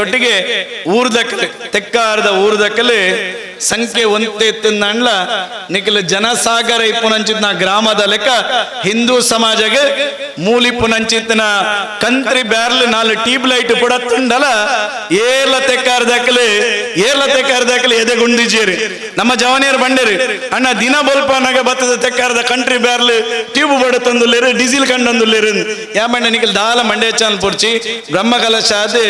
ಒಟ್ಟಿಗೆ ಊರ್ದಕ್ಕಲೆ ತೆಕ್ಕಾರದ ಊರ್ದಕ್ಕಲೆ ಸಂಖ್ಯೆ ಒಂತೆ ಎತ್ತಿಂದಂಡ್ಲ ನಿಖಿಲ್ ಜನಸಾಗರ ಇಪ್ಪುನಂಚಿತ್ತಿನ ಗ್ರಾಮದ ಲೆಕ್ಕ ಹಿಂದೂ ಸಮಾಜಗೆ ಮೂಲಿಪ್ಪುನಂಚಿತ್ತಿನ ಕಂತ್ರಿ ಬ್ಯಾರ್ಲ್ ನಾಲ್ ಟ್ಯೂಬ್ ಲೈಟ್ ಪುಡತ್ತುಂಡಲ ಏಲ ತೆಕ್ಕಾರ್ದಕ್ಕಲೆ ಏಲ ಎದೆ ಎದೆಗುಂಡಿಜೀರಿ ನಮ್ಮ ಜವನಿಯರು ಬಂಡೇರಿ, ಅಣ್ಣ ದಿನ ಬಲ್ಪನಾಗ ಬತ್ತದ ತೆಕ್ಕಾರದ ಕಂಟ್ರಿ ಬ್ಯಾರ್ಲ್ ಟ್ಯೂಬ್ ಬಡತಂದುಲ್ಲೇರು ಡೀಸೆಲ್ ಕಂಡಂದುಲ್ಲೇರು ಯಾ ಬಂಡ ನಿಖಿಲ್ ದಾಲ ಮಂಡೇ ಚಾನ್ ಪುರ್ಚಿ ಬ್ರಹ್ಮ ಕಲಶ ಅದು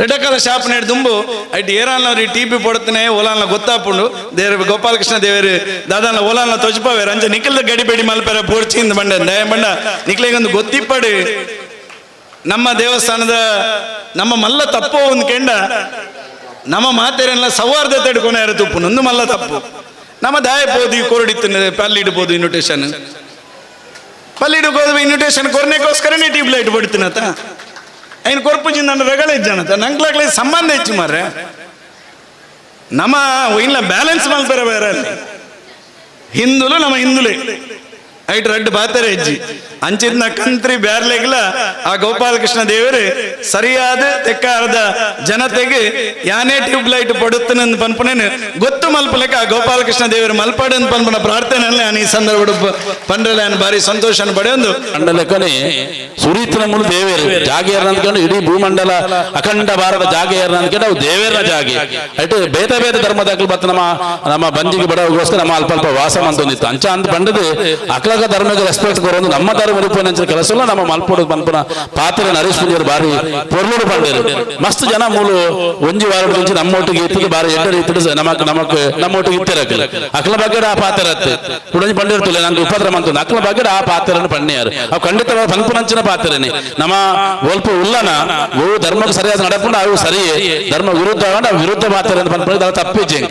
ಎಲ್ಲಂಜಿ ಶಾಪ್ ಶಾಪನ ದುಂಬು, ಐಟ್ ಏರಾನ್ಲವ್ರಿ ಟಿ ಪಿ ಪೊಡ್ತಾನೆ, ಓಲಾನ್ಲ ಗೊತ್ತಾಪುಂಡು. ದೇವ್ರ ಗೋಪಾಲಕೃಷ್ಣ ದೇವರು, ದಾದಾನ ಓಲಾನ್ಲ ತೊಚ್ಪಾವೆ ರಂಜ ನಿಖಿಲ್ದ ಗಡಿಬೇಡಿ ಮಲ್ಪೆರ ಪೋರ್ಚಿಂದ ಬಂಡ. ದಯ ಬಂಡ ನಿಖಿಲಿಗೊಂದು ಗೊತ್ತಿಪ್ಪಡಿ. ನಮ್ಮ ದೇವಸ್ಥಾನದ ನಮ್ಮ ಮಲ್ಲ ತಪ್ಪು ಒಂದು ಕೆಂಡ. ನಮ್ಮ ಮಾತೆರೆಲ್ಲ ಸೌಹಾರ್ದತೆ ಇಟ್ಕೊನೆ ಯಾರು ತುಪ್ಪು ಮಲ್ಲ ತಪ್ಪು. ನಮ್ಮ ದಾಯ ಪೋದಿ ಕೊರಡಿತ್ತು ಪಲ್ಲಿಡ್ಬೋದು ಇನ್ವಿಟೇಷನ್ ಪಲ್ಲಿ ಇಡ್ಬೋದು ಇನ್ವಿಟೇಷನ್ ಕೊರನೆಗೋಸ್ಕರನೇ ಟ್ಯೂಬ್ ಲೈಟ್ ಬಡ್ತೀನತ. ಆಯ್ನ ಕೊರ್ಪುಜಿ ನನ್ನ ರಗಳೆ ಜನತ? ನಂಗ್ಲಾಗ್ಲೇ ಸಂಬಂಧ ಹೆಚ್ಚು ಮಾರ್ರೆ. ನಮ್ಮ, ಇನ್ನ ಬ್ಯಾಲೆನ್ಸ್ ಮಾಡ್ತಾರೆ ಬೇರೆ ಹಿಂದುಲು ನಮ್ಮ ಹಿಂದುಲೇ. ಐಟ್ ರಡ್ಡು ಬಾತಾರೆ ಹೆಜ್ಜಿ ಅಂಚಿದ್ನ ಕಂತ್ರಿ ಬ್ಯಾರ್ಲೆಗ್ಲ ಆ ಗೋಪಾಲಕೃಷ್ಣ ದೇವರು ಸರಿಯಾದ ತೆಕ್ಕಾರದ ಜನತೆಗೆ ಯಾನೇ ಟ್ಯೂಬ್ ಲೈಟ್ ಪಡುತ್ತೆ ಪನ್ಪುನೇನು ಗೊತ್ತು ಮಲ್ಪಲೆಕ್ಕ ಆ ಗೋಪಾಲಕೃಷ್ಣ ದೇವರು ಮಲ್ಪಡನ್ ಪನ್ಪನ ಪ್ರಾರ್ಥನೆಯಲ್ಲಿ ನಾನು ಈ ಸಂದರ್ಭ ಪಂಡ್ರಲ್ಲ ಭಾರಿ ಸಂತೋಷ ಪಡೆಯೊಂದು. ಮಂಡಲಕ್ಕನೆ ಸುರೀತಿನ ಮುಳು ದೇವೇರು ಜಾಗೇರ ಅಂದ್ಕೊಂಡು ಇಡೀ ಭೂಮಂಡಲ ಅಖಂಡ ಭಾರತ ಜಾಗೇರ್ ಅಂದ್ಕೊಂಡು ಅವು ದೇವೇರ ಜಾಗೆ. ಅಟ್ಟು ಬೇತೆ ಬೇತೆ ಧರ್ಮದಾಗಲು ಬತ್ತ ನಮ್ಮ ನಮ್ಮ ಬಂದಿಗೆ ಬಡವಗೋಸ್ಕರ ನಮ್ಮ ಅಲ್ಪ ಅಲ್ಪ ವಾಸ ಮಂತೊಂದಿತ್ತು. ಅಂಚ ಅಂತ ಬಂಡದು ಅಕ್ಲಕ ಧರ್ಮಕ್ಕೆ ರೆಸ್ಪೆಕ್ಟ್ ಕೊರೋದು ನಮ್ಮ ಧರ್ಮ ರೂಪನ ಕೆಲಸ ಎಲ್ಲ ನಮ್ಮ ಮಲ್ಪೋಡು ಪನ್ಪನ ಪಾತ್ರ ನರೇಶ್ ಪುರಿಯರು ಬಾರಿ ಪೊರ್ಲೋಡು ಪಂಡೇರು ಮಸ್ತ್ ಜನ ಮೂಲು ಒಂಜಿ ವಾರ నుంచి ನಮ್ಮೊಟ್ಟಿಗೆ ಇತ್ತಿಗೆ ಬಾರಿ ಎಡ್ಡ ಇತ್ತಿಡು ನಮಕ್ ನಮಕ್ ನಮ್ಮೊಟ್ಟಿಗೆ ಇತ್ತಿರಕಲ್ ಅಕ್ಲ ಬಗ್ಗೆ ಆ ಪಾತ್ರ ಅತ್ತೆ ಕುಡಂಜಿ ಪಂಡಿರ್ತಲ್ಲ ನಂಗೆ ಉಪದ್ರ ಮಂತು ಅಕ್ಲ ಬಗ್ಗೆ ಆ ಪಾತ್ರನ ಪಣ್ಣಿಯಾರು ಅವು ಖಂಡಿತವಾಗಿ ಪಂಪುನಂಚಿನ ಪಾತ್ರನೇ ನಮ್ಮ ಒಲ್ಪ ಉಲ್ಲನ ಓ ಧರ್ಮಕ್ಕೆ ಸರಿಯಾದ ನಡಪುಂಡು ಅವು ಸರಿಯೇ ಧರ್ಮ ವಿರುದ್ಧ ಆಗೊಂಡು ಅವು ವಿರುದ್ಧ ಪಾತ್ರ ಅಂತ ಪಂಪುಂಡು ತಪ್ಪಿಜ್ಜೆ